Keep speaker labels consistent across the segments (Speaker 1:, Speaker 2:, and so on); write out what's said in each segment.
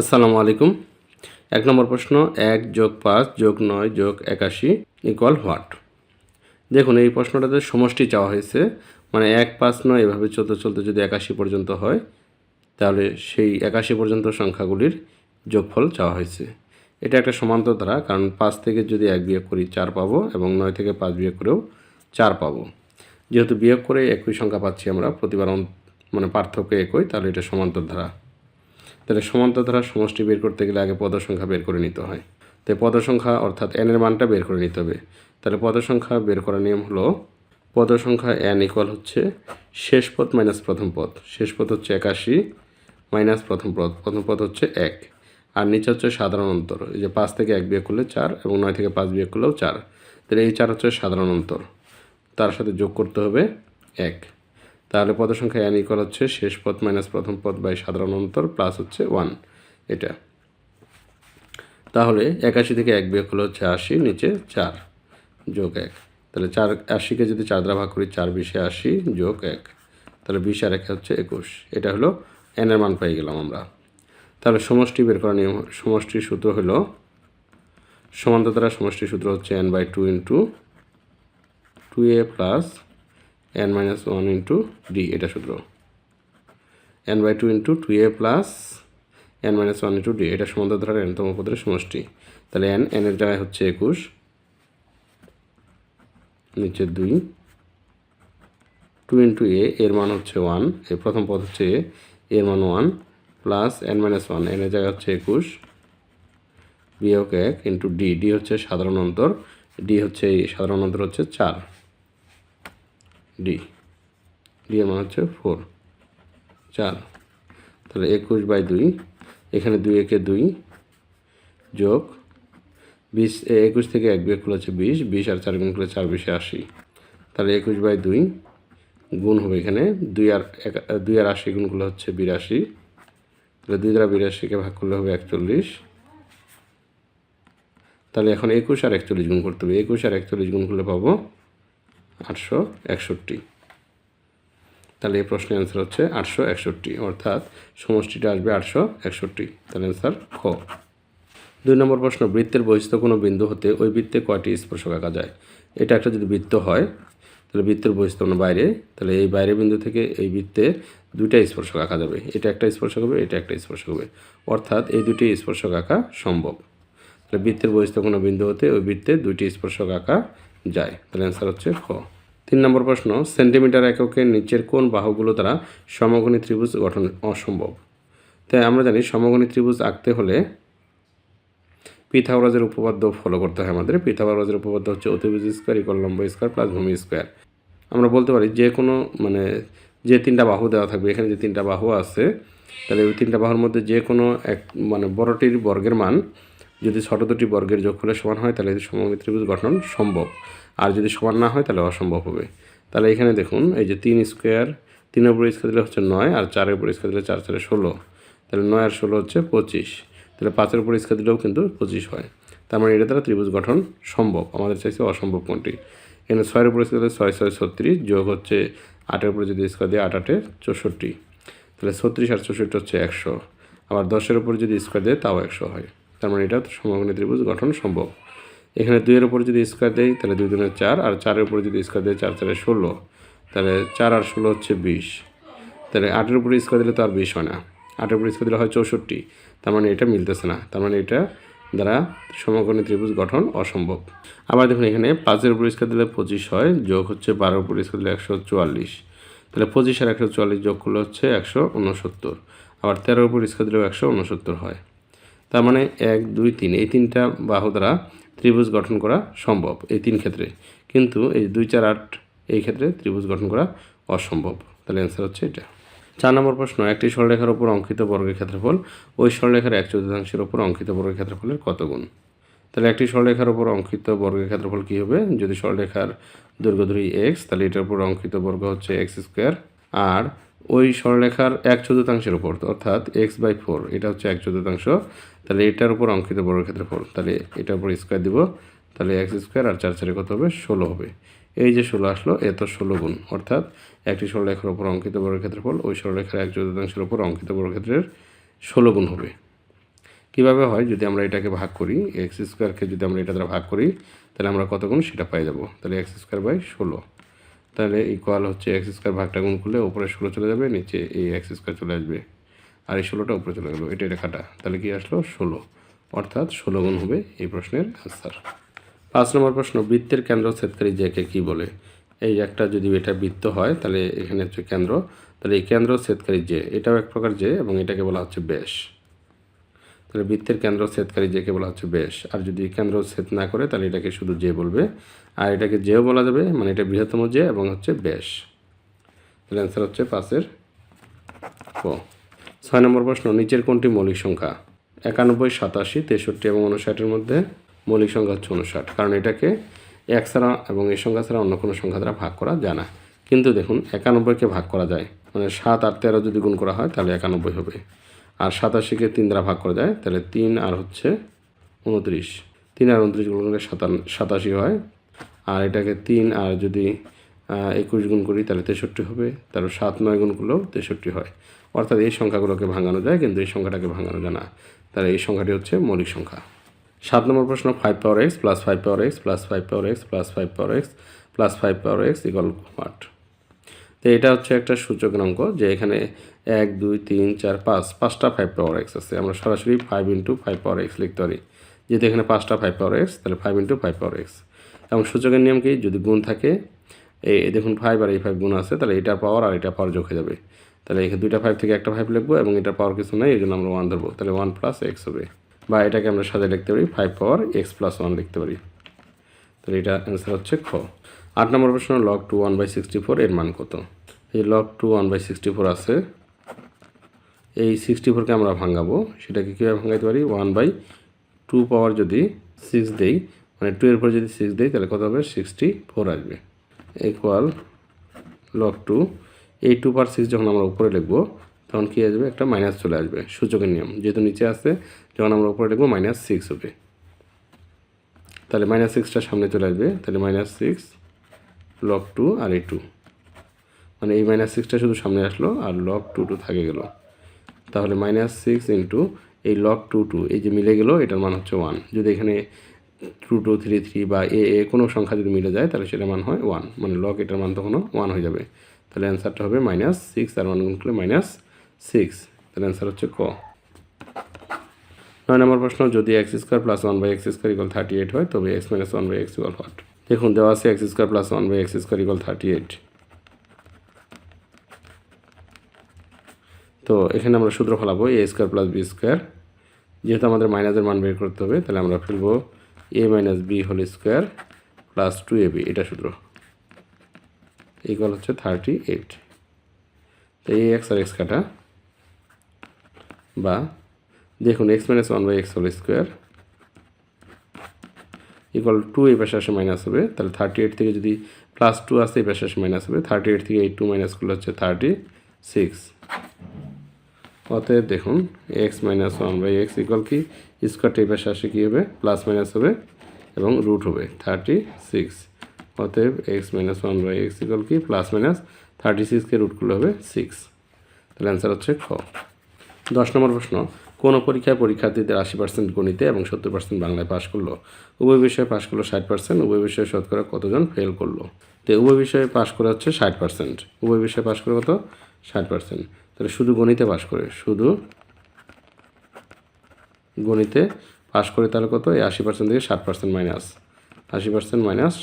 Speaker 1: আসসালামু আলাইকুম। এক নম্বর প্রশ্ন, এক যোগ পাঁচ যোগ নয় যোগ একাশি ইকুয়াল হোয়াট দেখুন, এই প্রশ্নটাতে সমষ্টি চাওয়া হয়েছে। মানে এক পাঁচ নয় এভাবে চলতে চলতে যদি একাশি পর্যন্ত হয়, তাহলে সেই একাশি পর্যন্ত সংখ্যাগুলির যোগফল চাওয়া হয়েছে। এটা একটা সমান্তর ধারা কারণ পাঁচ থেকে যদি এক বিয়োগ করি চার পাবো এবং নয় থেকে পাঁচ বিয়োগ করেও চার পাবো। যেহেতু বিয়োগ করে একই সংখ্যা পাচ্ছি আমরা, প্রতিবার মানে পার্থক্য একই, তাহলে এটা সমান্তর ধারা। তাহলে সমান্তর ধারা সমষ্টি বের করতে গেলে আগে পদ সংখ্যা বের করে নিতে হয়। তাই পদ সংখ্যা অর্থাৎ এর মানটা বের করে নিতে হবে। তাহলে পদ সংখ্যা বের করার নিয়ম হলো পদ সংখ্যা n ইকুয়াল হচ্ছে শেষ পদ মাইনাস প্রথম পদ। শেষ পদ হচ্ছে একাশি মাইনাস প্রথম পদ। প্রথম পদ হচ্ছে এক। আর নিচে হচ্ছে সাধারণ অন্তর। এই যে পাঁচ থেকে এক বিয়োগ করলে চার এবং নয় থেকে পাঁচ বিয়োগ করলেও চার। তাহলে এই চার হচ্ছে সাধারণ অন্তর। তার সাথে যোগ করতে হবে এক। তাহলে পদ সংখ্যা n ইকুয়াল হচ্ছে শেষ পদ মাইনাস প্রথম পদ বাই সাধারণ অন্তর প্লাস হচ্ছে ওয়ান এটা। তাহলে একাশি থেকে এক বিয়োগ হলো হচ্ছে আশি, নিচে চার, যোগ এক। তাহলে চার, আশিকে যদি চার দ্বারা ভাগ করি, চার বিশে আশি, যোগ এক। তাহলে বিশ আর একে হচ্ছে একুশ। এটা হলো এর মান পেয়ে গেলাম আমরা। তাহলে সমষ্টি বের করার নিয়ম সমষ্টির সূত্র হলো সমান্তর দ্বারা সমষ্টির সূত্র হচ্ছে n by two into two a plus n minus one into d এটা সূত্র। N by two into two a plus n minus one into d এটা সমান্তর ধারার এনতম পদের সমষ্টি। তাহলে এন এনের জায়গায় হচ্ছে একুশ, নিচে দুই টু ইন্টু এ এর মান হচ্ছে ওয়ান এই প্রথম পদ হচ্ছে এ এর মান one plus n minus one এনের জায়গায় হচ্ছে একুশ, বিয়োগ এক ইন্টু ডি ডি হচ্ছে সাধারণ অন্তর ডি হচ্ছে সাধারণ অন্তর হচ্ছে চার। ডি। ডি এর মান হচ্ছে ফোর চার। তাহলে একুশ বাই দুই। এখানে দুই একে দুই যোগ বিশ একুশ থেকে এক বিয়োগ হচ্ছে বিশ। বিশ আর চার গুণ করলে চার বিশে আশি। তাহলে একুশ বাই দুই গুণ হবে এখানে দুই আর এক, দুই আর আশি গুণ করলে হচ্ছে বিরাশি। তাহলে দুই দ্বারা বিরাশিকে ভাগ করলে হবে একচল্লিশ। তাহলে এখন একুশ আর একচল্লিশ গুণ করতে হবে। একুশ আর একচল্লিশ গুণ করলে পাবো আটশো একষট্টি। তাহলে এই প্রশ্নের অ্যান্সার হচ্ছে আটশো একষট্টি, অর্থাৎ সমষ্টিটা আসবে আটশো একষট্টি। তাহলে অ্যান্সার খ। দুই নম্বর প্রশ্ন, বৃত্তের বহিস্থ কোনো বিন্দু হতে ওই বৃত্তে কয়টি স্পর্শক আঁকা যায়? এটা একটা যদি বৃত্ত হয়, তাহলে বৃত্তের বহিস্থ কোনো বাইরে, তাহলে এই বাইরে বিন্দু থেকে এই বৃত্তে দুইটা স্পর্শক আঁকা যাবে। এটা একটা স্পর্শক হবে, এটা একটা স্পর্শক হবে। অর্থাৎ এই দুটি স্পর্শক আঁকা সম্ভব। তাহলে বৃত্তের বহিস্থ কোনো বিন্দু হতে ওই বৃত্তে দুইটি স্পর্শক আঁকা যায়। তাহলে অ্যান্সার হচ্ছে খ। তিন নম্বর প্রশ্ন সেন্টিমিটার এককে নিচের কোন বাহুগুলো দ্বারা সমগণী ত্রিভুজ গঠন অসম্ভব। তাই আমরা জানি সমগণী ত্রিভুজ আঁকতে হলে পিথাগোরাসের উপপাদ্য ফলো করতে হয় আমাদের। পিথাগোরাসের উপপাদ্য হচ্ছে অতিভুজ স্কোয়ার ইকুয়াল লম্ব স্কোয়ার প্লাস ভূমি স্কোয়ার আমরা বলতে পারি যে কোনো মানে যে তিনটা বাহু দেওয়া থাকবে, এখানে যে তিনটা বাহু আছে, তাহলে ওই তিনটা বাহুর মধ্যে যে কোনো এক মানে বড়টির বর্গের মান যদি ছোট দুটি বর্গের যোগফলের সমান হয়, তাহলে সমগণী ত্রিভুজ গঠন সম্ভব। আর যদি সমান না হয়, তাহলে অসম্ভব হবে। তাহলে এখানে দেখুন, এই যে তিন স্কোয়ার, তিনের উপর স্কোয়ার দিলে হচ্ছে নয়, আর চারের উপর স্কোয়ার দিলে চার, চারে ষোলো। তাহলে নয় আর ষোলো হচ্ছে পঁচিশ। তাহলে পাঁচের উপর স্কোয়ার দিলেও কিন্তু পঁচিশ হয়। তার মানে এটা দ্বারা ত্রিভুজ গঠন সম্ভব। আমাদের চাইছে অসম্ভব কোনটি? এখানে ছয়ের উপর স্কোয়ার দিলে ছয় ছয়, ছত্রিশ, যোগ হচ্ছে আটের উপরে যদি স্কোয়ার দিয়ে আট, আটে চৌষট্টি। তাহলে ছত্রিশ আর চৌষট্টি হচ্ছে একশো। আবার দশের উপর যদি স্কোয়ার দেয় তাও একশো হয়। তার মানে এটা সমগ্র ত্রিভুজ গঠন সম্ভব। এখানে দুইয়ের উপর যদি স্কোয়ার দেয় তাহলে দুই দুনের চার, আর চারের উপরে যদি স্কোয়ার দেয় চার চারে ষোলো। তাহলে চার আর ষোলো হচ্ছে বিশ। তাহলে আটের উপরে স্কোয়ার দিলে তো আর বিশ হয় না। আটের উপরে স্কোয়ার দিলে হয় চৌষট্টি। তার মানে এটা মিলতেছে না। তার মানে এটা দ্বারা সমকোণী ত্রিভুজ গঠন অসম্ভব। আবার দেখুন এখানে পাঁচের উপর স্কোয়ার দিলে পঁচিশ হয়, যোগ হচ্ছে বারোর উপর স্কোয়ার দিলে একশো চুয়াল্লিশ। তাহলে পঁচিশ আর একশো চুয়াল্লিশ যোগ করলে হচ্ছে একশো উনসত্তর। আবার তেরোর উপর স্কোয়ার দিলেও একশো উনসত্তর হয়। তার মানে এক, দুই, তিন। এই তিনটা বাহু দ্বারা ত্রিভুজ গঠন করা সম্ভব এই তিন ক্ষেত্রে। কিন্তু এই দুই, চার, আট এই ক্ষেত্রে ত্রিভুজ গঠন করা অসম্ভব। তাহলে অ্যান্সার হচ্ছে এটা। চার নম্বর প্রশ্ন, একটি সরলরেখার উপর অঙ্কিত বর্গের ক্ষেত্রফল, ওই সরলরেখার এক চতুর্থাংশের উপর অঙ্কিত বর্গের ক্ষেত্রফলের কত গুণ? তাহলে একটি সরলরেখার উপর অঙ্কিত বর্গের ক্ষেত্রফল কী হবে? যদি সরলরেখার দৈর্ঘ্য ধরি এক্স তাহলে এটার উপর অঙ্কিত বর্গ হচ্ছে এক্স স্কোয়ার আর ওই সরলরেখার এক চতুর্থাংশের উপর, অর্থাৎ এক্স বাই ফোর এটা হচ্ছে এক চতুর্থাংশ, তাহলে এটার উপর অঙ্কিত বর্গের ক্ষেত্রফল তাহলে এটার উপর স্কোয়ার দিব, তাহলে এক্স স্কোয়ার আর চার চারে কত হবে? ষোলো হবে। এই যে ষোলো আসলো এত ষোলো গুণ, অর্থাৎ একটি সরলরেখার উপর অঙ্কিত বর্গের ক্ষেত্রফল ওই সরলরেখার এক চতুর্থাংশের উপর অঙ্কিত বড় বর্গক্ষেত্রের ষোলো গুণ হবে। কীভাবে হয়? যদি আমরা এটাকে ভাগ করি এক্স স্কোয়ারকে যদি আমরা এটা দ্বারা ভাগ করি, তাহলে আমরা কত গুণ? সেটা পাই যাব। তাহলে এক্স স্কোয়ার বাই ষোলো। তাহলে ইকুয়াল হচ্ছে এক্স স্কোয়ার ভাগটা গুণ করলে উপরে ষোলো চলে যাবে, নিচে এই এক্স স্কোয়ার চলে আসবে। আর এই ষোলোটা উপরে চলে গেলো, এটা রেখাটা। তাহলে কি আসলো? ষোলো। অর্থাৎ ষোলো গুণ হবে এই প্রশ্নের অ্যান্সার পাঁচ নম্বর প্রশ্ন, বৃত্তের কেন্দ্র ছেদকারী জেকে কি বলে? এই একটা যদি এটা বৃত্ত হয়, তাহলে এখানে হচ্ছে কেন্দ্র। তাহলে এই কেন্দ্র ছেদকারী যে, এটাও এক প্রকার যে এবং এটাকে বলা হচ্ছে বেশ তাহলে বৃত্তের কেন্দ্র ছেদকারী জেকে বলা হচ্ছে বেশ। আর যদি কেন্দ্র ছেদ না করে, তাহলে এটাকে শুধু যে বলবে। আর এটাকে যেও বলা যাবে মানে এটা বৃহত্তম যে এবং হচ্ছে বেশ। তাহলে অ্যান্সার হচ্ছে পাঁচের ক। ছয় নম্বর প্রশ্ন, নিচের কোনটি মৌলিক সংখ্যা? একানব্বই, সাতাশি, তেষট্টি এবং উনষাটের মধ্যে মৌলিক সংখ্যা হচ্ছে উনষাট কারণ এটাকে এক ছাড়া এবং এই সংখ্যা ছাড়া অন্য কোনো সংখ্যা দ্বারা ভাগ করা যায় না। কিন্তু দেখুন, একানব্বইকে ভাগ করা যায়। মানে সাত আর তেরো যদি গুণ করা হয়, তাহলে একানব্বই হবে। আর সাতাশিকে তিন দ্বারা ভাগ করা যায়, তাহলে তিন আর হচ্ছে উনত্রিশ। তিন আর উনত্রিশ গুণ করলে সাতান সাতাশি হয়। আর এটাকে তিন আর যদি একুশ গুণ করি, তাহলে তেষট্টি হবে। তারপর সাত নয় গুণ করলেও তেষট্টি হয়। অর্থাৎ এই সংখ্যাগুলোকে ভাঙানো যায়, কিন্তু এই সংখ্যাটাকে ভাঙানো যায় না। তাহলে এই সংখ্যাটি হচ্ছে মৌলিক সংখ্যা। সাত নম্বর প্রশ্ন five power x plus five power x plus five power x plus five power x plus five power x equal what তো এটা হচ্ছে একটা সূচকাঙ্ক যে এখানে এক, দুই, তিন, চার, পাঁচ, পাঁচটা ফাইভ পাওয়ার এক্স আছে। আমরা সরাসরি five into five power x লিখতে পারি। যেহেতু এখানে পাঁচটা ফাইভ পাওয়ার এক্স তাহলে five into five power x এবং সূচকের নিয়ম কি? যদি গুণ থাকে এই দেখুন ফাইভ আর এই ফাইভ গুণ আছে, তাহলে এটার পাওয়ার আর এটা পাওয়ার যোগ হয়ে যাবে। তাহলে এখানে দুইটা ফাইভ থেকে একটা ফাইভ লিখব এবং এটার পাওয়ার কিছু নাই এই জন্য আমরা ওয়ান ধরবো। তাহলে ওয়ান প্লাস এক্স হবে। বা এটাকে আমরা সাথে লিখতে পারি five power x plus one লিখতে পারি। তাহলে এটা অ্যান্সার হচ্ছে খ। আট নম্বর প্রশ্ন log two one by sixty four এর মান কত? এই log two one by sixty four আছে। এই সিক্সটি ফোরকে আমরা ভাঙাবো। সেটাকে কীভাবে ভাঙাইতে পারি? ওয়ান বাই টু পাওয়ার যদি সিক্স দেই মানে টু এর পর যদি সিক্স দেই, তাহলে কত হবে? সিক্সটি ফোর আসবে। ইকুয়াল লগ টু এই টু পার সিক্স যখন আমরা উপরে লিখব, তখন কী আসবে? একটা মাইনাস চলে আসবে, সূচকের নিয়ম। যেহেতু নিচে আছে, যখন আমরা উপরে লিখব মাইনাস সিক্স হবে। তাহলে মাইনাস সিক্সটা সামনে চলে আসবে। তাহলে মাইনাস সিক্স লগ টু আর এই টু মানে এই মাইনাস সিক্সটা শুধু সামনে আসলো আর লক টু টু থাকে গেল। তাহলে মাইনাস সিক্স ইন্টু এই লক টু টু এই যে মিলে গেল, এটার মান হচ্ছে ওয়ান যদি এখানে টু টু থ্রি থ্রি বা এ এ কোনো সংখ্যা যদি মিলে যায়, তাহলে সেটার মান হয় ওয়ান মানে লক এটার মান তখনও ওয়ান হয়ে যাবে। তাহলে অ্যান্সারটা হবে মাইনাস সিক্স আর ওয়ান গুণ করলে মাইনাস সিক্স তাহলে অ্যান্সার হচ্ছে ক। নয় নম্বর প্রশ্ন, যদি x square plus one by x square equal thirty eight হয়, তবে x minus one by x equal what দেখুন, দেওয়া আছে x square plus one by x square equal thirty eight তো এখানে আমরা সূত্র ফেলাবো a square plus b square যেহেতু আমাদের মাইনাসের মান বের করতে হবে, তাহলে আমরা ফেলব a minus b whole square plus two a b এটা সূত্র। ইকুয়াল হচ্ছে থার্টি এইট তো এই এক্স আর এক্স কাটা। বা দেখুন x minus one by x whole square equal two এই পাশে আসে মাইনাস হবে, তাহলে থার্টি এইট থেকে যদি প্লাস টু আসে, এই পাশে আসে মাইনাস হবে। থার্টি এইট থেকে এইট টু মাইনাস করলে হচ্ছে থার্টি সিক্স অতএব দেখুন x minus one by x equal কি? স্কোয়ারটা এই পাশে আসে কী হবে? প্লাস মাইনাস হবে এবং রুট হবে থার্টি সিক্স অতএব x minus one by x equal কি? প্লাস মাইনাস থার্টি সিক্সকে রুট করলে হবে সিক্স তাহলে অ্যান্সার হচ্ছে খ। দশ নম্বর প্রশ্ন, কোনো পরীক্ষায় পরীক্ষার্থীদের আশি পার্সেন্ট গণিতে এবং সত্তর পার্সেন্ট বাংলায় পাশ করল? উভয় বিষয়ে পাশ করল ষাট পার্সেন্ট উভয় বিষয়ে শতকরা কতজন ফেল করল? তো উভয় বিষয়ে পাশ করা হচ্ছে ষাট পার্সেন্ট উভয় বিষয়ে পাশ করে কত? ষাট পার্সেন্ট তাহলে শুধু গণিতে পাশ করে, শুধু গণিতে পাশ করে তাহলে কত? এই আশি পার্সেন্ট থেকে ষাট পার্সেন্ট মাইনাস আশি পার্সেন্ট মাইনাস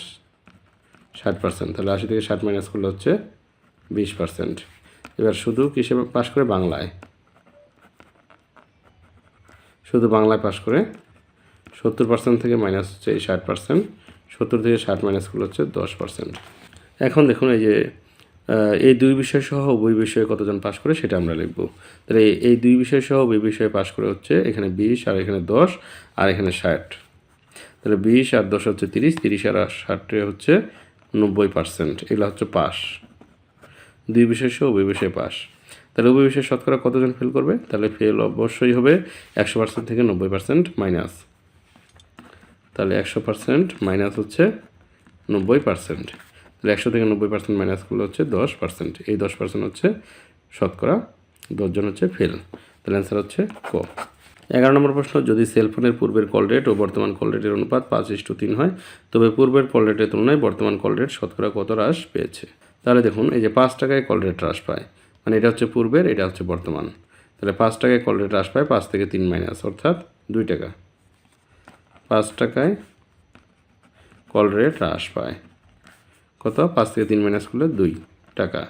Speaker 1: ষাট পার্সেন্ট তাহলে আশি থেকে ষাট মাইনাস করলে হচ্ছে বিশ পার্সেন্ট এবার শুধু কিসে পাশ করে? বাংলায়। শুধু বাংলায় পাশ করে সত্তর পার্সেন্ট থেকে মাইনাস হচ্ছে এই ষাট পার্সেন্ট সত্তর থেকে ষাট মাইনাস করলে হচ্ছে দশ পার্সেন্ট এখন দেখুন এই যে এই দুই বিষয় সহ উভয় বিষয়ে কতজন পাশ করে সেটা আমরা লিখব। তাহলে এই- দুই বিষয় সহ উভয় বিষয়ে পাশ করে হচ্ছে এখানে বিশ আর এখানে দশ আর এখানে ষাট। তাহলে বিশ আর দশ হচ্ছে তিরিশ তিরিশ আর ষাটে হচ্ছে নব্বই পার্সেন্ট। এগুলো হচ্ছে পাস দুই বিষয় সহ উভয় বিষয়ে পাস তাহলে উভয় বিষয়ে শতকরা কতজন ফেল করবে? তাহলে ফেল অবশ্যই হবে একশো পার্সেন্ট থেকে নব্বই পার্সেন্ট মাইনাস তাহলে একশো পার্সেন্ট মাইনাস হচ্ছে নব্বই পার্সেন্ট। তাহলে একশো থেকে নব্বই পার্সেন্ট মাইনাস করলে হচ্ছে দশ পার্সেন্ট এই দশ পার্সেন্ট হচ্ছে শতকরা দশজন হচ্ছে ফেল তাহলে অ্যান্সার হচ্ছে ক। এগারো নম্বর প্রশ্ন, যদি সেলফোনের পূর্বের কল রেট ও বর্তমান কল রেটের অনুপাত পাঁচ ইস্টু তিন হয়, তবে পূর্বের কল রেটের তুলনায় বর্তমান কল রেট শতকরা কত হ্রাস পেয়েছে? তাহলে দেখুন, এই যে পাঁচ টাকায় কল রেট হ্রাস পায় মানে এটা হচ্ছে পূর্বের, এটা হচ্ছে বর্তমান। তাহলে পাঁচ টাকায় কল রেট হ্রাস পায় পাঁচ থেকে তিন মাইনাস অর্থাৎ দুই টাকা। পাঁচ টাকায় কল রেট হ্রাস পায়। কত? পাঁচ থেকে তিন মাইনাস করলে দুই টাকা।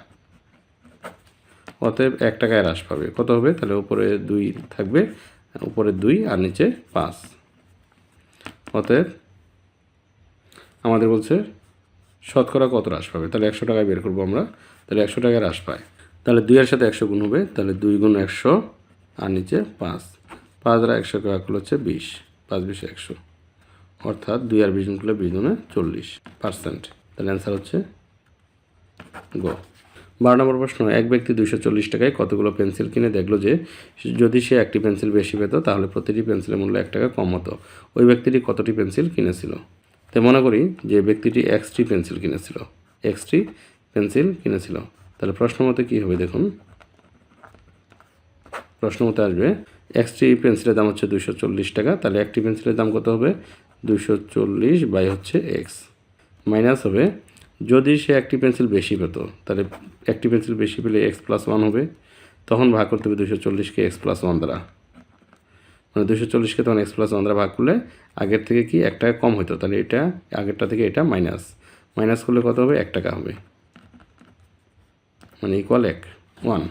Speaker 1: অতএব এক টাকায় হ্রাস পাবে। কত হবে? তাহলে উপরে দুই থাকবে, উপরে দুই আর নিচে পাঁচ। অতএব আমাদের বলছে, শতকরা কত হ্রাস পাবে? তাহলে একশো টাকায় বের করব আমরা। তাহলে একশো টাকায় হ্রাস পায়। তাহলে দুইয়ের সাথে একশো গুণ হবে। তাহলে দুই গুণ একশো আর নিচে পাঁচ। পাঁচ দ্বারা একশো টাকা করলে হচ্ছে বিশ। পাঁচ বিশ একশো। অর্থাৎ দুই আর বিশ গুণ করলে বিশ গুণে চল্লিশ পার্সেন্ট। তাহলে অ্যান্সার হচ্ছে গ বারো নম্বর প্রশ্ন, এক ব্যক্তি দুইশো চল্লিশ টাকায় কতগুলো পেন্সিল কিনে? দেখল যে যদি সে একটি পেন্সিল বেশি পেত, তাহলে প্রতিটি পেন্সিলের মূল্য এক টাকা কম হতো। ওই ব্যক্তিটি কতটি পেন্সিল কিনেছিল? তাই মনে করি যে ব্যক্তিটি এক্সটি পেন্সিল কিনেছিল। এক্সটি পেন্সিল কিনেছিল। তাহলে প্রশ্ন মতে কী হবে দেখুন। প্রশ্ন মতে আসবে এক্সটি পেন্সিলের দাম হচ্ছে দুশো চল্লিশ টাকা, তাহলে একটি পেন্সিলের দাম কত হবে? দুশো চল্লিশ বাই হচ্ছে এক্স মাইনাস হবে। যদি সে একটি পেন্সিল বেশি পেত, তাহলে একটি পেন্সিল বেশি পেলে এক্স প্লাস ওয়ান হবে। তখন ভাগ করতে হবে দুশো চল্লিশকে এক্স প্লাস ওয়ান দ্বারা। মানে দুশো চল্লিশকে তখন এক্স প্লাস ওয়ান দ্বারা ভাগ করলে আগের থেকে কি এক টাকা কম হতো তাহলে এটা, আগেরটা থেকে এটা মাইনাস। মাইনাস করলে কত হবে? এক টাকা হবে। মানে ইকুয়াল এক, ওয়ান।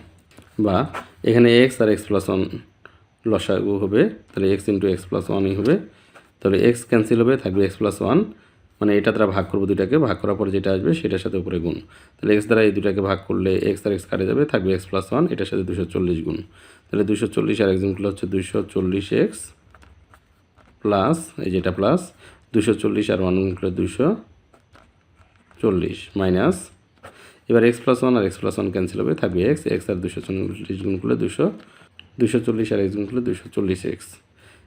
Speaker 1: বা এখানে এক্স আর এক্স প্লাস ওয়ান লসাগু হবে, তাহলে এক্স ইন্টু এক্স প্লাস ওয়ানই হবে। তাহলে এক্স ক্যান্সেল হবে, থাকবে এক্স প্লাস ওয়ান। মানে এটা দ্বারা ভাগ করব দুটাকে ভাগ করার পরে যেটা আসবে সেটার সাথে উপরে গুণ তাহলে এক্স দ্বারা এই দুটাকে ভাগ করলে এক্স আর এক্স কাটে যাবে থাকবে এক্স প্লাস ওয়ান এটার সাথে দুশো চল্লিশ গুণ তাহলে দুশো চল্লিশ আর এক্সাম্পল হচ্ছে দুশো চল্লিশ এক্স প্লাস এই যেটা প্লাস দুশো চল্লিশ আর ওয়ান গুণ দুশো চল্লিশ মাইনাস এবার এক্স প্লাস ওয়ান আর এক্স প্লাস ওয়ান ক্যান্সেল হবে থাকবে এক্স এক্স আর দুশো চল্লিশ গুণ করলে দুশো দুশো চল্লিশ আর এক্স গুণ করলে দুশো চল্লিশ এক্স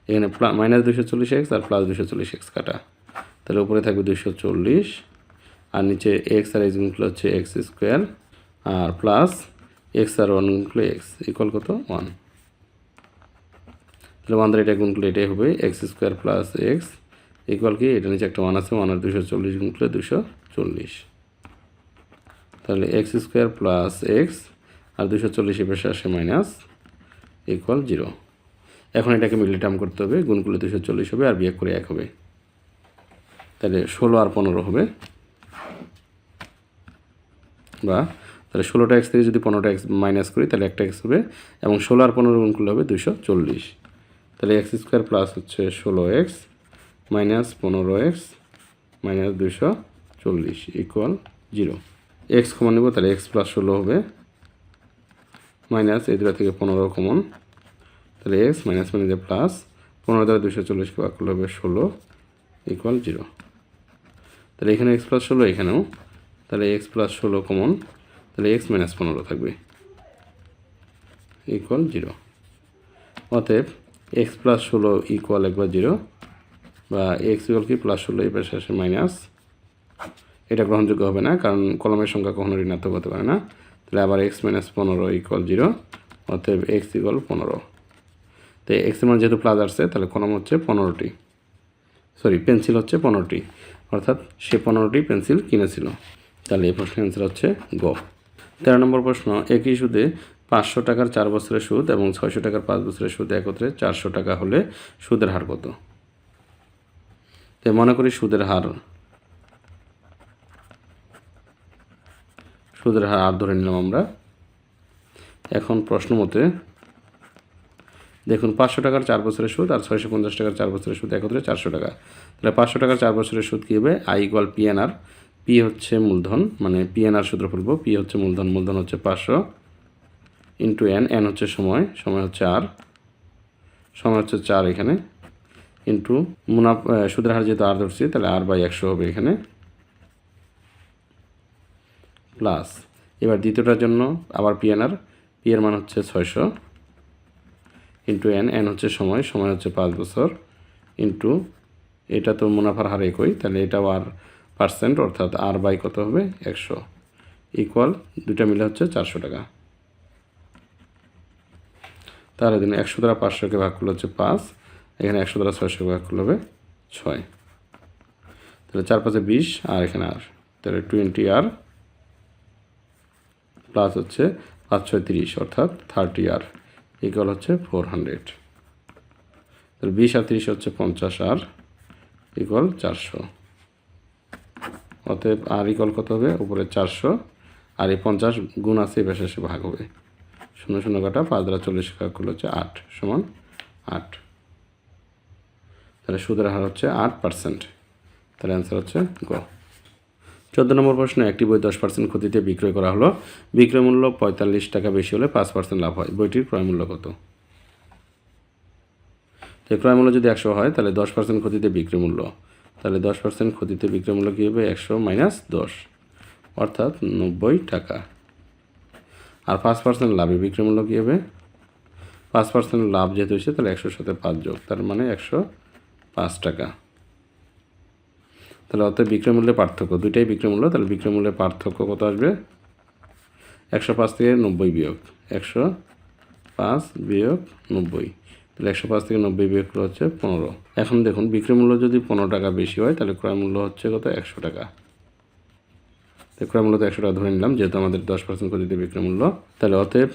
Speaker 1: এখানে মাইনাস দুশো চল্লিশ এক্স আর প্লাস দুশো চল্লিশ এক্স কাটা তাহলে উপরে থাকবে দুশো চল্লিশ, আর নিচে এক্স আর এক্স গুণ হচ্ছে এক্স স্কোয়ার আর প্লাস এক্স আর ওয়ান গুণ এক্স ইকুয়াল কত? ওয়ান তাহলে ওয়ান দ্বারা এটা গুণ এটাই হবে x square plus x equal কি? এটা নিচে একটা ওয়ান আছে ওয়ান আর দুশো চল্লিশ গুণ দুশো চল্লিশ। তাহলে এক্স স্কোয়ার প্লাস এক্স আর দুশো চল্লিশ এর পাশে আসে মাইনাস ইকুয়াল জিরো এখন এটাকে মিডল টার্ম করতে হবে, গুণ করলে দুশো চল্লিশ হবে, আর বিয়োগ করে এক হবে। তাহলে ষোলো আর পনেরো হবে। বা তাহলে ষোলোটা এক্স থেকে যদি পনেরোটা এক্স মাইনাস করি, তাহলে একটা এক্স হবে এবং ষোলো আর পনেরো গুণ করলে হবে দুশো চল্লিশ। তাহলে এক্স স্কোয়ার প্লাস হচ্ছে ষোলো এক্স মাইনাস পনেরো এক্স মাইনাস দুশো চল্লিশ ইকুয়াল জিরো এক্স কমন নেব, তাহলে এক্স প্লাস ষোলো হবে। মাইনাস এই দুটা থেকে পনেরো কমন। তাহলে এক্স মাইনাস যে প্লাস পনেরো দ্বারা দুশো চল্লিশকে ভাগ করলে হবে ষোলো ইকুয়াল জিরো তাহলে এখানে এক্স প্লাস ষোলো, এখানেও। তাহলে এক্স প্লাস ষোলো কমন তাহলে এক্স মাইনাস পনেরো থাকবে। ইকুয়াল জিরো অতএব এক্স প্লাস ষোলো ইকুয়াল একবার জিরো বা এক্স ইকুয়াল কি? প্লাস ষোলো এই পাশে আসে মাইনাস এটা গ্রহণযোগ্য হবে না, কারণ কলমের সংখ্যা কখনো ঋণাত্মক হতে পারে না। তাহলে আবার এক্স মাইনাস পনেরো ইকুয়াল জিরো অতএব এক্স ইকুয়াল পনেরো। তো এক্সের মান যেহেতু প্লাস আসছে, তাহলে কলম হচ্ছে পনেরোটি। সরি পেন্সিল হচ্ছে পনেরোটি। অর্থাৎ সে পনেরোটি পেন্সিল কিনেছিল। তাহলে এই প্রশ্নের অ্যান্সার হচ্ছে গ। তেরো নম্বর প্রশ্ন, একই সুদে পাঁচশো টাকার চার বছরের সুদ এবং ছয়শো টাকার পাঁচ বছরের সুদ একত্রে চারশো টাকা হলে সুদের হার কত? তো মনে করি সুদের হার সুদের হার আর ধরে নিলাম আমরা। এখন প্রশ্ন মতে দেখুন, পাঁচশো টাকার চার বছরের সুদ আর ছয়শো পঞ্চাশ টাকার চার বছরের সুদ একত্রে চারশো টাকা। তাহলে পাঁচশো টাকার চার বছরের সুদ কী হবে? আই ইকুয়াল পিএনআর পি হচ্ছে মূলধন মানে পিএনআর পড়ব পি হচ্ছে মূলধন মূলধন হচ্ছে পাঁচশো ইন্টু এন এন হচ্ছে সময় সময় হচ্ছে আর সময় হচ্ছে চার এখানে ইন্টু মুনাফ সুদের হার যেহেতু আর ধরছি, তাহলে আর বাই একশো হবে এখানে। প্লাস এবার দ্বিতীয়টার জন্য আবার পিএনআর পি এর মান হচ্ছে ছয়শো। ইন্টু এন এন হচ্ছে সময় সময় হচ্ছে পাঁচ বছর ইন্টু এটা তো মুনাফার হার একই, তাহলে এটাও আর পার্সেন্ট অর্থাৎ আর বাই কত হবে? একশো। ইকুয়াল দুটা মিলে হচ্ছে চারশো টাকা। তাহলে দিন একশো দ্বারা পাঁচশোকে ভাগ করলে হচ্ছে পাঁচ, এখানে একশো দ্বারা ছয়শোকে ভাগ করলে হবে ছয়। তাহলে চার পাঁচে বিশ, আর এখানে আর তাহলে টোয়েন্টি আর প্লাস হচ্ছে পাঁচ ছয় তিরিশ, অর্থাৎ থার্টি আর ইকুয়াল হচ্ছে ফোর হান্ড্রেড তাহলে বিশ আর তিরিশ হচ্ছে পঞ্চাশ আর ইকুয়াল চারশো। অতএব আর ইকুয়াল কত হবে? উপরে চারশো। আর এই পঞ্চাশ গুণ আছে এবার শেষে ভাগ হবে। শূন্য শূন্য কাটা পাঁচ দ্বারা চল্লিশ ভাগ করলে হচ্ছে আট সমান আট। তাহলে সুদের হার হচ্ছে আট পার্সেন্ট তাহলে অ্যান্সার হচ্ছে গ চোদ্দ নম্বর প্রশ্ন একটি বই দশ পার্সেন্ট ক্ষতিতে বিক্রয় করা হলো। বিক্রয় মূল্য পঁয়তাল্লিশ টাকা বেশি হলে পাঁচ পার্সেন্ট লাভ হয়। বইটির ক্রয় মূল্য কত? তো ক্রয় মূল্য যদি একশো হয়, তাহলে দশ পার্সেন্ট ক্ষতিতে বিক্রয় মূল্য। তাহলে দশ পার্সেন্ট ক্ষতিতে বিক্রয় মূল্য কী হবে? একশো মাইনাস দশ, অর্থাৎ নব্বই টাকা। আর পাঁচ পার্সেন্ট লাভে বিক্রয় মূল্য কী হবে? পাঁচ পার্সেন্ট লাভ যেহেতু হয়েছে, তাহলে একশোর সাথে পাঁচ যোগ, তার মানে একশো পাঁচ টাকা। তাহলে অর্থাৎ বিক্রয় মূল্যের পার্থক্য, দুইটাই বিক্রয় মূল্য, তাহলে বিক্রয় মূল্যের পার্থক্য কত আসবে? একশো পাঁচ থেকে নব্বই বিয়োগ, একশো পাঁচ বিয়োগ নব্বই, তাহলে একশো পাঁচ থেকে নব্বই বিয়োগ হচ্ছে পনেরো। এখন দেখুন, বিক্রয় মূল্য যদি পনেরো টাকা বেশি হয়, তাহলে ক্রয় মূল্য হচ্ছে কত? একশো টাকা। তো ক্রয় মূল্য তো একশো টাকা ধরে নিলাম, যেহেতু আমাদের দশ পার্সেন্ট ক্ষতিতে বিক্রয় মূল্য, তাহলে অতএব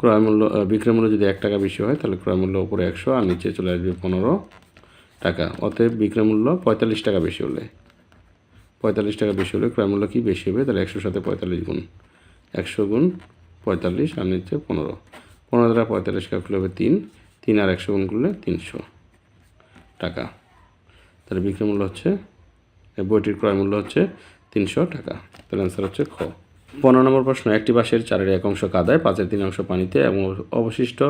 Speaker 1: ক্রয় মূল্য বিক্রয় মূল্য যদি এক টাকা বেশি হয়, তাহলে ক্রয় মূল্য উপরে একশো আর নিচে চলে আসবে পনেরো। টাকা। অতএব বিক্রয় মূল্য পঁয়তাল্লিশ টাকা বেশি হলে। পঁয়তাল্লিশ টাকা বেশি হলে ক্রয় মূল্য কি বেশি হবে? তাহলে একশোর সাথে পঁয়তাল্লিশ গুণ। একশো গুণ পঁয়তাল্লিশ, আর নিচে পনেরো। পনেরো দ্বারা পঁয়তাল্লিশ কাটলে হবে তিন। তিন আর একশো গুণ করলে তিনশো টাকা। তাহলে বিক্রয় মূল্য হচ্ছে বইটির ক্রয় মূল্য হচ্ছে তিনশো টাকা। তাহলে অ্যান্সার হচ্ছে খ। পনেরো নম্বর প্রশ্ন, একটি বাঁশের চারের এক অংশ কাদায়, পাঁচের তিন অংশ পানিতে এবং অবশিষ্ট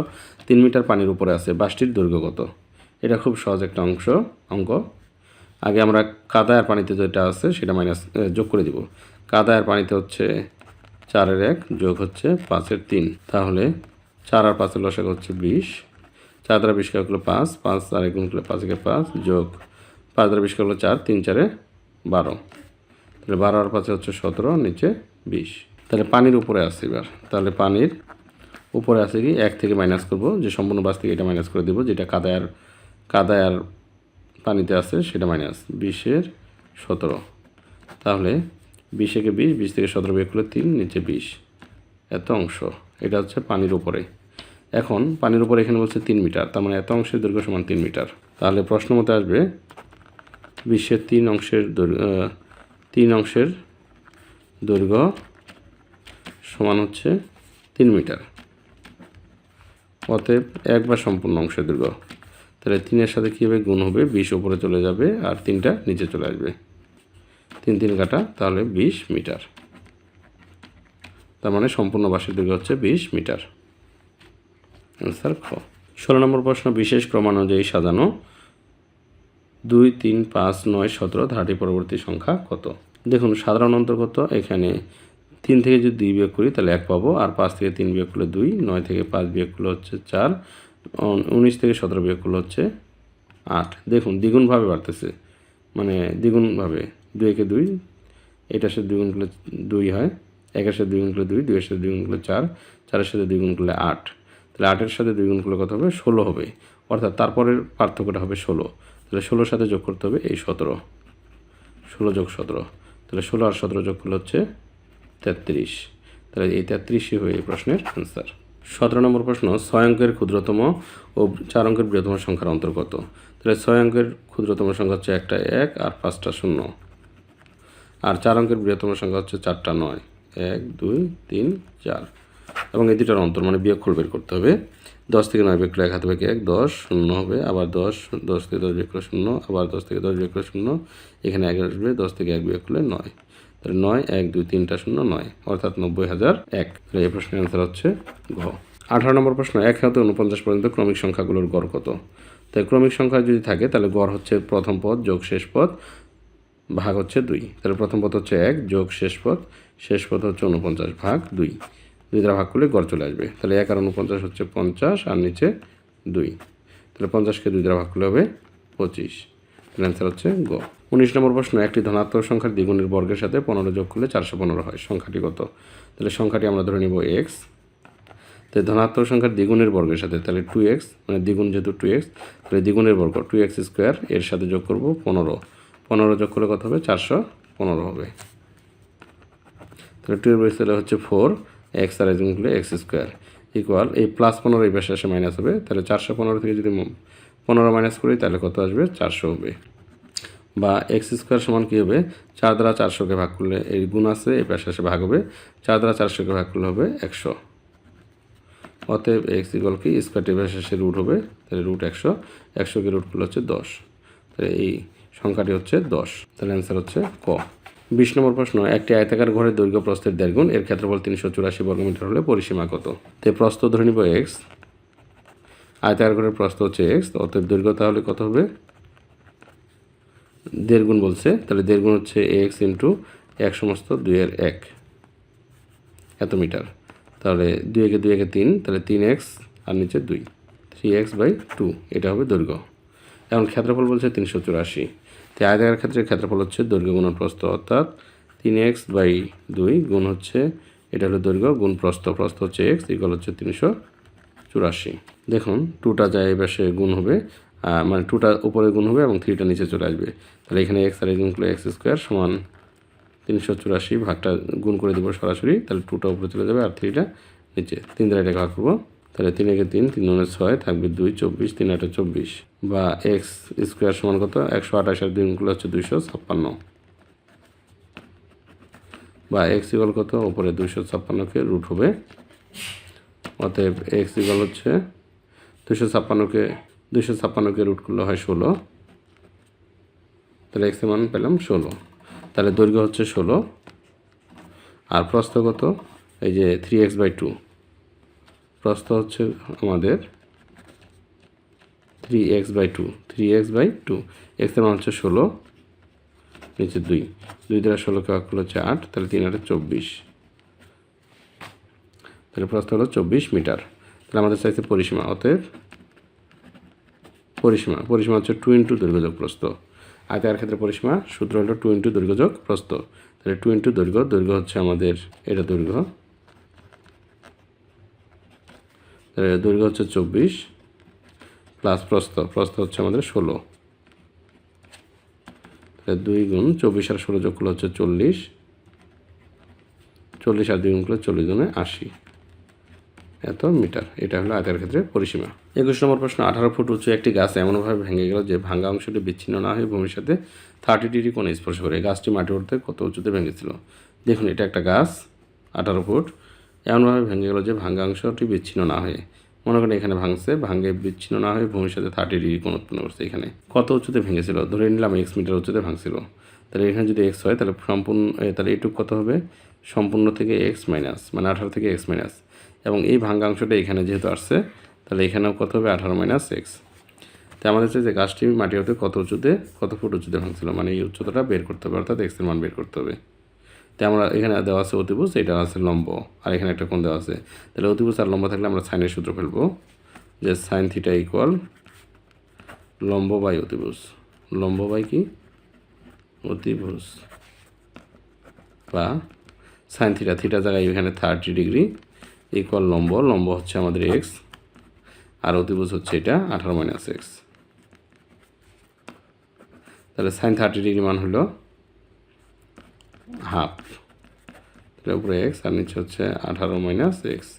Speaker 1: তিন মিটার পানির উপরে আছে। বাসটির দৈর্ঘ্য কত? এটা খুব সহজ একটা অংশ অঙ্ক আগে আমরা কাদা আর পানিতে যেটা আছে সেটা মাইনাস যোগ করে দিব। কাদা আর পানিতে হচ্ছে চারের এক যোগ হচ্ছে পাঁচের তিন। তাহলে চার আর পাঁচের লসাগ হচ্ছে বিশ। চার দ্বারা বিশ কাজ হলো পাঁচ পাঁচ আর এক গুণ করলে পাঁচ একে পাঁচ যোগ পাঁচ দ্বারা বিশ হলো চার, তিন চারে বারো। তাহলে বারো আর পাঁচে হচ্ছে সতেরো, নিচে বিশ। তাহলে পানির উপরে আছে এবার। তাহলে পানির উপরে আছে কি এক থেকে মাইনাস করব, যে সম্পূর্ণ বাস থেকে এটা মাইনাস করে দেবো, যেটা কাদায় আর কাদায় আর পানিতে আছে, সেটা মাইনাস বিশের সতেরো। তাহলে বিশ থেকে বিশ বিশ থেকে সতেরো বিয়োগ করলে তিন, নিচে বিশ। এত অংশ, এটা হচ্ছে পানির উপরে। এখন পানির উপরে এখানে বলছে তিন মিটার, তার মানে এত অংশের দৈর্ঘ্য সমান তিন মিটার। তাহলে প্রশ্ন মতে আসবে বিশ্বের তিন অংশের তিন অংশের দৈর্ঘ্য সমান হচ্ছে তিন মিটার। অতএব একবার সম্পূর্ণ অংশের দৈর্ঘ্য। তাহলে তিনের সাথে কী হবে গুণ হবে? বিশ উপরে চলে যাবে আর তিনটা নিচে চলে আসবে। তিন তিন কাটা, তাহলে বিশ মিটার। তার মানে সম্পূর্ণ বাসের দৈর্ঘ্য হচ্ছে বিশ মিটার। অ্যান্সার খ। ষোলো নম্বর প্রশ্ন, বিশেষ ক্রমানুযায়ী সাজানো। দুই, তিন, পাঁচ, নয়, সতেরো, ধারাটি পরবর্তী সংখ্যা কত? দেখুন, সাধারণ অন্তর্গত এখানে তিন থেকে যদি দুই বিয়োগ করি, তাহলে এক পাবো। আর পাঁচ থেকে তিন বিয়োগ করলে দুই, নয় থেকে পাঁচ বিয়োগ করলে হচ্ছে চার। উনিশ থেকে সতেরো বিয়োগ করলে হচ্ছে আট। দেখুন, দ্বিগুণভাবে বাড়তেছে। মানে দ্বিগুণভাবে, দুই একে দুই এটার সাথে দুই গুণ করলে দুই হয়, একের সাথে দুই গুণ করলে দুই, দুইয়ের সাথে দুই গুণ করলে চার, চারের সাথে দুই গুণ করলে আট। তাহলে আটের সাথে দুই গুণ করলে কত হবে? ষোলো হবে। অর্থাৎ তারপরের পার্থক্যটা হবে ষোলো। তাহলে ষোলোর সাথে যোগ করতে হবে এই সতেরো। ষোলো যোগ সতেরো। তাহলে ষোলো আর সতেরো যোগ করলে হচ্ছে তেত্রিশ। তাহলে এই তেত্রিশই হয়ে এই প্রশ্নের অ্যান্সার সতেরো নম্বর প্রশ্ন, ছয় অঙ্কের ক্ষুদ্রতম ও চার অঙ্কের বৃহত্তম সংখ্যার অন্তর্গত। তাহলে ছয় অঙ্কের ক্ষুদ্রতম সংখ্যা হচ্ছে একটা, এক আর পাঁচটা শূন্য। আর চার অঙ্কের বৃহত্তম সংখ্যা হচ্ছে চারটা নয়। এক, দুই, তিন, চার। এবং এই দুটার অন্তর মানে বিয়োগফল বের করতে হবে। দশ থেকে নয় বিয়োগ এক হাতে থেকে এক, দশ, শূন্য হবে। আবার দশ দশ থেকে দশ বিয়োগ শূন্য, আবার দশ থেকে দশ বিয়োগ শূন্য। এখানে এক আসবে, দশ থেকে এক বিয়োগ করলে নয়। তাহলে নয়, এক, দুই তিনটা শূন্য, নয়। অর্থাৎ নব্বই হাজার এক। তাহলে এই প্রশ্নের অ্যান্সার হচ্ছে ঘ। আঠারো নম্বর প্রশ্ন, এক হাতে উনপঞ্চাশ পর্যন্ত ক্রমিক সংখ্যাগুলোর গড় কত? তাই ক্রমিক সংখ্যা যদি থাকে, তাহলে গড় হচ্ছে প্রথম পদ যোগ শেষ পদ, ভাগ হচ্ছে দুই। তাহলে প্রথম পদ হচ্ছে এক, যোগ শেষ পদ শেষ পদ হচ্ছে উনপঞ্চাশ ভাগ দুই। দুই দ্বারা ভাগ করলে গড় চলে আসবে। তাহলে এক আর উনপঞ্চাশ হচ্ছে পঞ্চাশ, আর নিচে দুই। তাহলে পঞ্চাশকে দুই দ্বারা ভাগ করলে হবে পঁচিশ। তাহলে অ্যান্সার হচ্ছে গ উনিশ নম্বর প্রশ্ন, একটি ধনাত্মক সংখ্যার দ্বিগুণের বর্গের সাথে পনেরো যোগ করলে চারশো পনেরো হয়। সংখ্যাটি কত? তাহলে সংখ্যাটি আমরা ধরে নিব এক্স তো ধনাত্মক সংখ্যার দ্বিগুণের বর্গের সাথে, তাহলে টু এক্স মানে দ্বিগুণ যেহেতু টু এক্স তাহলে দ্বিগুণের বর্গ টু এক্স স্কোয়ার এর সাথে যোগ করব পনেরো। পনেরো যোগ করলে কত হবে? চারশো পনেরো হবে। তাহলে টু এর বেস তাহলে হচ্ছে ফোর এক্স আর এক্স গুণলে এক্স স্কোয়ার ইকুয়াল এই প্লাস পনেরো এই পাশে আসে মাইনাস হবে। তাহলে চারশো পনেরো থেকে যদি পনেরো মাইনাস করি, তাহলে কত আসবে? চারশো হবে। বা এক্স স্কোয়ার সমান কী হবে? চার দ্বারা চারশোকে ভাগ করলে এই গুণ আছে এই পাশে আসে ভাগ হবে। চার দ্বারা চারশোকে ভাগ করলে হবে একশো। অতএব এক্স ইকুয়াল কি? স্কোয়ার টেবিল শেষে রুট হবে, তাহলে রুট একশো। একশোকে রুট করলে হচ্ছে দশ। তাহলে এই সংখ্যাটি হচ্ছে দশ। তাহলে অ্যান্সার হচ্ছে ক। বিশ নম্বর প্রশ্ন, একটি আয়তাকার ঘরের দৈর্ঘ্য প্রস্থের দেড় গুণ এর ক্ষেত্রফল তিনশো চুরাশি বর্গমিটার হলে পরিসীমা কত? তে প্রস্থ ধরে নিব এক্স। আয়তাকার ঘরের প্রস্থ হচ্ছে এক্স, অতএব দৈর্ঘ্য তাহলে কত হবে? দেড় গুণ বলছে, তাহলে দেড় গুণ হচ্ছে এক্স ইন্টু এক সমস্ত দুইয়ের এক এত মিটার। তাহলে দুই একে দুই একে তিন, তাহলে তিন এক্স আর নিচে দুই। থ্রি এক্স বাই টু, এটা হবে দৈর্ঘ্য। এখন ক্ষেত্রফল বলছে তিনশো চুরাশি। তাই আয়তাকার ক্ষেত্রে ক্ষেত্রফল হচ্ছে দৈর্ঘ্য গুণ প্রস্থ, অর্থাৎ তিন এক্স বাই দুই গুণ হচ্ছে, এটা হলো দৈর্ঘ্য, গুণ প্রস্থ প্রস্থ হচ্ছে এক্স ইকুয়াল হচ্ছে তিনশো চুরাশি। দেখুন টুটা যায় পাশে গুণ হবে মানে টুটা উপরে গুণ হবে এবং থ্রিটা নিচে চলে আসবে। তাহলে এখানে এক্স আর করলে এক্স স্কোয়ার সমান তিনশো চুরাশি ভাগটা গুণ করে দেবো সরাসরি, তাহলে টুটা উপরে চলে যাবে আর থ্রিটা নিচে। তিন দ্বারা এটা ভাগ করব, তাহলে তিন একে তিন তিন দুগুণে ছয় থাকবে দুই, চব্বিশ, তিন আটে চব্বিশ। বা এক্স স্কোয়ার সমান কত? একশো আঠাশ আর দুই গুণ হচ্ছে দুইশো ছাপ্পান্ন। বা এক্স ইগল কত? উপরে দুইশো ছাপ্পান্নকে রুট হবে। অতএব এক্স ইগল হচ্ছে দুশো ছাপ্পান্নকে দুশো ছাপ্পান্নকে রুট করলে হয় ষোলো। তাহলে এক্সের মান পেলাম ষোলো। তাহলে দৈর্ঘ্য হচ্ছে ষোলো। আর প্রস্থ কত? এই যে থ্রি এক্স বাই টু প্রস্থ হচ্ছে আমাদের three x by two three x by two এক্সের মান হচ্ছে ষোলো, নিচে দুই। দুই দ্বারা ষোলোকে ভাগ করলে হচ্ছে আট, তাহলে তিন আটে চব্বিশ। তাহলে প্রস্থ হলো চব্বিশ মিটার। তাহলে আমাদের চাইছে পরিসীমা, অতএব পরিসীমা পরিসীমা হচ্ছে টু ইন্টু দৈর্ঘ্যযোগ প্রস্থ আয়তাকার ক্ষেত্রে পরিসীমা সূত্র হলো টু ইন্টু দৈর্ঘ্যযোগ প্রস্থ। তাহলে টু ইন্টু দৈর্ঘ্য দৈর্ঘ্য হচ্ছে আমাদের এটা দৈর্ঘ্য। তাহলে দৈর্ঘ্য হচ্ছে চব্বিশ প্লাস প্রস্থ প্রস্থ হচ্ছে আমাদের ষোলো। তাহলে দুই গুণ চব্বিশ আর ষোলো যোগ করলে হচ্ছে চল্লিশ। চল্লিশ আর দুই গুণ করলে চল্লিশ গুণে আশি। এত মিটার। এটা হলো আয়তার ক্ষেত্রে পরিসীমা। একুশ নম্বর প্রশ্ন, আঠারো ফুট উঁচু একটি গাছ এমনভাবে ভেঙে গেল যে ভাঙ্গা অংশটি বিচ্ছিন্ন না হয়ে ভূমির সাথে থার্টি ডিগ্রি কোণে স্পর্শ করে। গাছটি মাটি উঠতে কত উঁচুতে ভেঙেছিল? দেখুন, এটা একটা গাছ, আঠারো ফুট। এমনভাবে ভেঙে গেল যে ভাঙ্গা অংশটি বিচ্ছিন্ন না হয়ে। মনে করেন এখানে ভাঙছে ভাঙ্গে বিচ্ছিন্ন না হয়ে ভূমির সাথে থার্টি ডিগ্রি কোণ উৎপন্ন করছে এখানে। কত উঁচুতে ভেঙেছিল? ধরে নিলাম এক্স মিটার উঁচুতে ভাঙছিল। তাহলে এখানে যদি এক্স হয়, তাহলে সম্পূর্ণ তাহলে এটুক কত হবে? সম্পূর্ণ থেকে এক্স মাইনাস মানে আঠারো থেকে এক্স মাইনাস এবং এই ভাঙ্গা অংশটা এখানে যেহেতু আসছে, তাহলে এখানেও কত হবে? আঠারো মাইনাস এক্স তো আমাদের যে গাছটি মাটি হতে কত উঁচুতে, কত ফুট উঁচুতে ভাঙছিল? মানে এই উচ্চতাটা বের করতে হবে, অর্থাৎ এক্সের মান বের করতে হবে। তাই আমরা এখানে দেওয়া আছে অতিভুজ, এটা আছে লম্ব। আর এখানে একটা কোণ দেওয়া আছে। তাহলে অতিভুজ আর লম্ব থাকলে আমরা সাইনের সূত্র ফেলব, যে সাইন থিটা ইকুয়াল লম্ব বাই অতিভুজ। লম্ব বাই কি? অতিভুজ। বা সাইন থিটা থিটা জায়গায় এখানে থার্টি ডিগ্রি ইকুয়াল লম্ব লম্ব হচ্ছে আমাদের এক্স আর অতিভুজ হচ্ছে এটা, আঠারো মাইনাস এক্স তাহলে সাইন থার্টি ডিগ্রি মান হলো হাফ তাহলে উপরে এক্স আর নিচে হচ্ছে আঠারো মাইনাস এক্স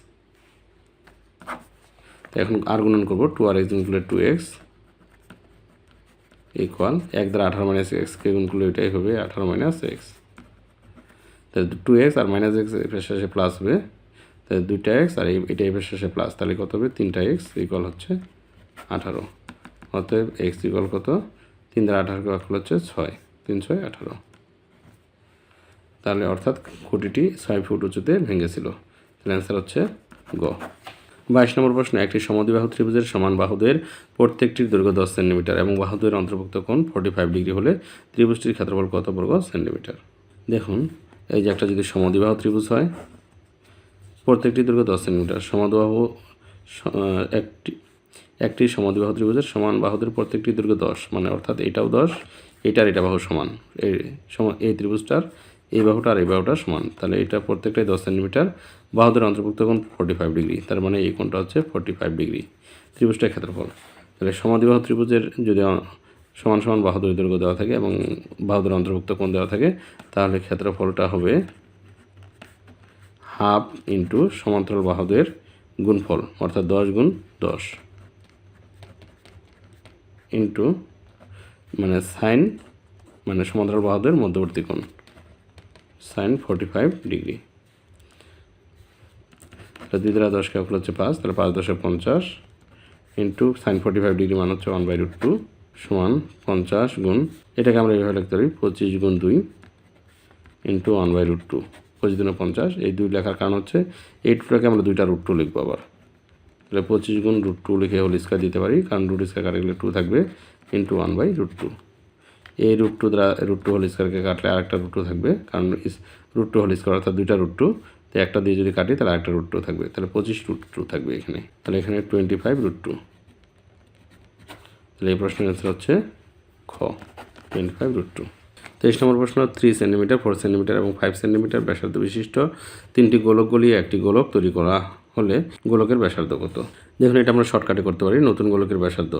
Speaker 1: এখন আর গুণন করব টু আর এক্স গুণ করলে টু এক্স ইকুয়াল এক দ্বারা আঠারো মাইনাস এক্সকে গুণ করলে এটাই হবে আঠারো মাইনাস এক্স তাহলে টু এক্স আর মাইনাস এক্স শেষে প্লাস হবে তাহলে দুইটা এক্স আর এটা এর শেষে প্লাস তাহলে কত হবে? তিনটা এক্স ইকুয়াল হচ্ছে আঠারো। অতএব এক্স ইকুয়াল কত? তিন দ্বারা আঠারোকে ভাগ হচ্ছে ছয়। তিন, ছয়, আঠারো। তাহলে অর্থাৎ খুঁটিটি ছয় ফুট উঁচুতে ভেঙেছিল। তাহলে অ্যান্সার হচ্ছে গ। বাইশ নম্বর প্রশ্ন, একটি সমদ্বিবাহু ত্রিভুজের সমান বাহুদের প্রত্যেকটির দৈর্ঘ্য দশ সেন্টিমিটার এবং বাহুদের অন্তর্ভুক্ত কোণ ফোর্টি ফাইভ ডিগ্রি হলে ত্রিভুজটির ক্ষেত্রফল কত বর্গ সেন্টিমিটার? দেখুন, এই যে একটা যদি সমদ্বিবাহু ত্রিভুজ হয় প্রত্যেকটি দৈর্ঘ্য দশ সেন্টিমিটার। সমদ্বাহু একটি একটি সমদ্বিবাহু ত্রিভুজের সমান বাহুদের প্রত্যেকটি দৈর্ঘ্য দশ মানে অর্থাৎ এটাও দশ, এটার এটা বাহু সমান। এই সমান, এই ত্রিভুজটার, এই বাহুটা আর এই বাহুটা সমান। তাহলে এটা প্রত্যেকটাই দশ সেন্টিমিটার, বাহুদের অন্তর্ভুক্ত কোণ ফোর্টি ফাইভ ডিগ্রি তার মানে এই কোণটা হচ্ছে ফোর্টি ফাইভ ডিগ্রি ত্রিভুজটার ক্ষেত্রফল। তাহলে সমাধিবাহু ত্রিভুজের যদি সমান সমান বাহুদের দৈর্ঘ্য দেওয়া থাকে এবং বাহুদের অন্তর্ভুক্ত কোণ দেওয়া থাকে, তাহলে ক্ষেত্রফলটা হবে হাফ ইন্টু সমান্তরাল বাহুদের গুণফল, অর্থাৎ দশ গুণ দশ। ইন্টু মানে সাইন মানে সমান্তরাল বাহুদের মধ্যবর্তী কোণ, সাইন ফোর্টি ফাইভ ডিগ্রি। তাহলে দুই দ্বারা দশকে অফল হচ্ছে পাঁচ, তাহলে পাঁচ দশে পঞ্চাশ into sine forty five degree মান হচ্ছে ওয়ান বাই রুট টু সমান পঞ্চাশ গুণ, এটাকে আমরা এইভাবে লিখতে পারি পঁচিশ গুণ দুই into one by root two. পঁচিশ দিনে পঞ্চাশ, এই দুই লেখার কারণ হচ্ছে এই টুটাকে আমরা দুইটা রুট টু লিখব আবার। তাহলে পঁচিশ গুণ রুট টু লিখে হোল স্কোয়ার দিতে পারি, কারণ রুট স্কোয়ার কাটে গেলে টু থাকবে into one by root two এই রুট টু দ্বারা রুট টু হোল স্কোয়ারকে কাটলে আরেকটা রুট টু থাকবে, কারণ রুট টু হোল স্কোয়ার অর্থাৎ দুইটা রুট টু তো একটা দিয়ে যদি কাটি তাহলে আরেকটা রুট টু থাকবে। তাহলে পঁচিশ রুট টু থাকবে এখানে। তাহলে এখানে টোয়েন্টি ফাইভ রুট টু তাহলে এই প্রশ্নের অ্যান্সার হচ্ছে খ টোয়েন্টি ফাইভ রুট টু তেইশ নম্বর প্রশ্ন থ্রি সেন্টিমিটার ফোর সেন্টিমিটার এবং ফাইভ সেন্টিমিটার ব্যাসার্ধ বিশিষ্ট তিনটি গোলক গলিয়ে একটি গোলক তৈরি করা হলে গোলকের ব্যাসার্ধ কত? দেখুন, এটা আমরা শর্টকাটে করতে পারি, নতুন গোলকের ব্যাসার্ধ।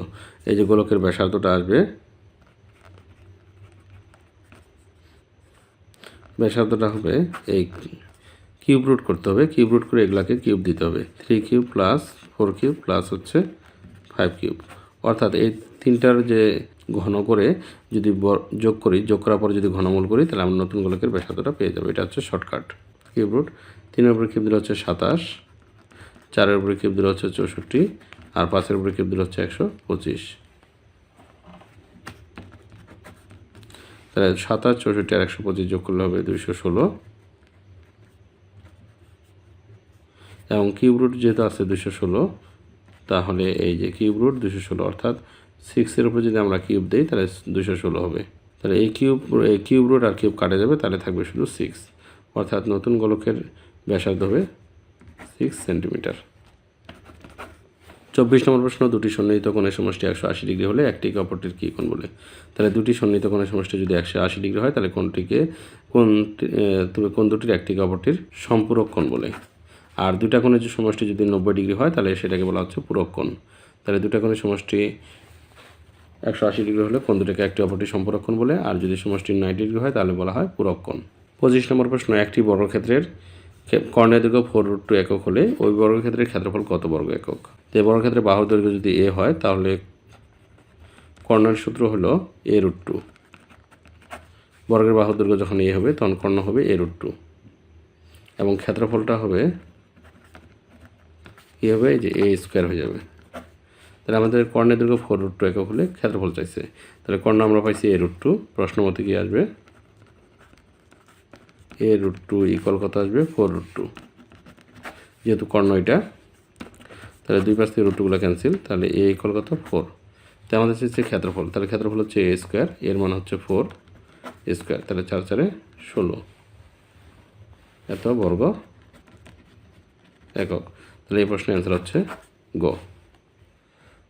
Speaker 1: এই যে গোলকের ব্যাসার্ধটা আসবে, ব্যাসার্ধটা হবে এই কিউব রুট করতে হবে কিউব রুট করে এগুলাকে কিউব দিতে হবে। Three cube plus four cube plus হচ্ছে ফাইভ কিউব অর্থাৎ এই তিনটার যে ঘন করে যদি যোগ করি, যোগ করার পরে যদি ঘনমূল করি, তাহলে আমরা নতুন গোলকের ব্যাসার্ধটা পেয়ে যাব। এটা হচ্ছে শর্টকাট। Cube root. তিনের উপরে কিউব দিলে হচ্ছে সাতাশ, চারের উপরে কিউব দিলে হচ্ছে চৌষট্টি, আর পাঁচের উপরে কিউব দিলে হচ্ছে একশো পঁচিশ। তাহলে সাতাশ, চৌষট্টি আর একশো পঁচিশ যোগ করলে হবে দুইশো ষোলো। এবং কিউব রুট যেহেতু আছে দুশো ষোলো, তাহলে এই যে কিউব রুট দুশো ষোলো, অর্থাৎ সিক্সের উপরে যদি আমরা কিউব দিই, তাহলে দুশো ষোলো হবে। তাহলে এই কিউব এই কিউব রুট আর কিউব কাটে যাবে, তাহলে থাকবে শুধু সিক্স অর্থাৎ নতুন গোলকের ব্যাসার্ধ হবে সিক্স সেন্টিমিটার চব্বিশ নম্বর প্রশ্ন, দুটি সন্নিহিত কোণের সমষ্টি একশো আশি ডিগ্রি হলে একটিকে অপরটির কী কোণ বলে? তাহলে দুটি সন্নিহিত কোণের সমষ্টি যদি একশো আশি ডিগ্রি হয়, তাহলে কোনটিকে কোন কোন দুটির একটিকে অপরটির সম্পূরক কোণ বলে। আর দুটা কোণের যে সমষ্টি যদি নব্বই ডিগ্রি হয়, তাহলে সেটাকে বলা হচ্ছে পূরক তাহলে দুটা কোণের সমষ্টি একশো আশি ডিগ্রি হলে কোন দুটাকে একটি অপরটি সম্পূরক কোণ বলে। আর যদি সমষ্টি নাইনটি ডিগ্রি হয়, তাহলে বলা হয় পূরক কোণ। পঁচিশ নম্বর প্রশ্ন, একটি বর্গক্ষেত্রের ক্ষে- কর্ণের দৈর্ঘ্য ফোর রুট টু একক হলে ওই বর্গক্ষেত্রের ক্ষেত্রফল কত বর্গ একক? তো এই বর্গক্ষেত্রে বাহুর দৈর্ঘ্য যদি এ হয়, তাহলে কর্ণের সূত্র হলো এ রুট টু। বর্গের বাহুর দৈর্ঘ্য যখন এ হবে, তখন কর্ণ হবে এ রুট টু। এবং ক্ষেত্রফলটা হবে, কী হবে? যে এ স্কোয়ার হয়ে যাবে। তাহলে আমাদের কর্ণের দৈর্ঘ্য ফোর রুট টু একক হলে ক্ষেত্রফল চাইছে। তাহলে কর্ণ আমরা পাইছি এ রুট টু প্রশ্ন মতে কি আসবে? এ রুট টু ইকুয়াল কত আসবে? ফোর রুট টু যেহেতু কর্ণ এটা, তাহলে দুই পাশ থেকে রুট টুগুলো ক্যান্সেল তাহলে এ ইকুয়াল কত? ফোর তাই আমাদের হচ্ছে ক্ষেত্রফল, তাহলে ক্ষেত্রফল হচ্ছে এ স্কোয়ার এর মান হচ্ছে ফোর স্কোয়ার তাহলে চার চারে ষোলো। এত বর্গ একক। তাহলে এই প্রশ্নের অ্যান্সার হচ্ছে গ।